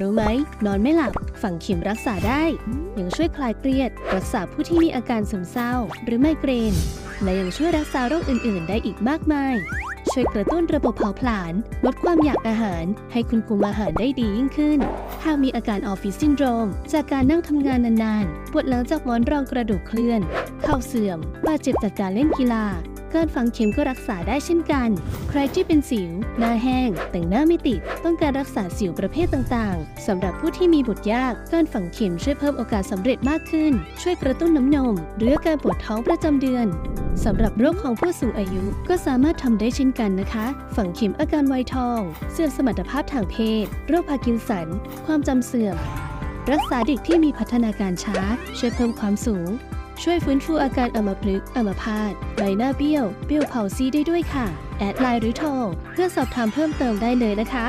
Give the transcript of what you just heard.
รู้ไหม นอนไม่หลับ ฝังเข็มรักษาได้ยังช่วยคลายเครียด รักษาผู้ที่มีอาการซึมเศร้า หรือไมเกรน และยังช่วยรักษาโรคอื่น ๆ ได้อีกมากมาย ช่วยกระตุ้นระบบเผาผลาญลดความอยากอาหาร ให้คุณคุมอาหารได้ดียิ่งขึ้น หากมีอาการออฟฟิศซินโดรม จากการนั่งทำงานนาน ๆ ปวดหลังจากหมอนรองกระดูกเคลื่อน เข่าเสื่อมบาดเจ็บจากการเล่นกีฬา การฝังเข็มก็รักษาได้เช่นกัน ใครที่เป็นสิว หน้าแห้ง แต่งหน้าไม่ติด ต้องการรักษาสิวประเภทต่างๆ สำหรับผู้ที่มีบุตรยาก การฝังเข็มช่วยเพิ่มโอกาสสำเร็จมากขึ้น ช่วยกระตุ้นน้ำนม หรือการปวดท้องประจำเดือนสำหรับโรคของผู้สูงอายุก็สามารถทำได้เช่นกันนะคะ ฝังเข็มอาการไวยทอง เสื่อมสมรรถภาพทางเพศ โรคพาร์กินสัน ความจำเสื่อม รักษาเด็กที่มีพัฒนาการช้า ช่วยเพิ่มความสูง ช่วยฟื้นฟูอาการอัมพฤกษ์อัมพาตใบหน้าเบี้ยว เบี้ยวเผาซีได้ด้วยค่ะ แอดไลน์หรือโทรเพื่อสอบถามเพิ่มเติมได้เลยนะคะ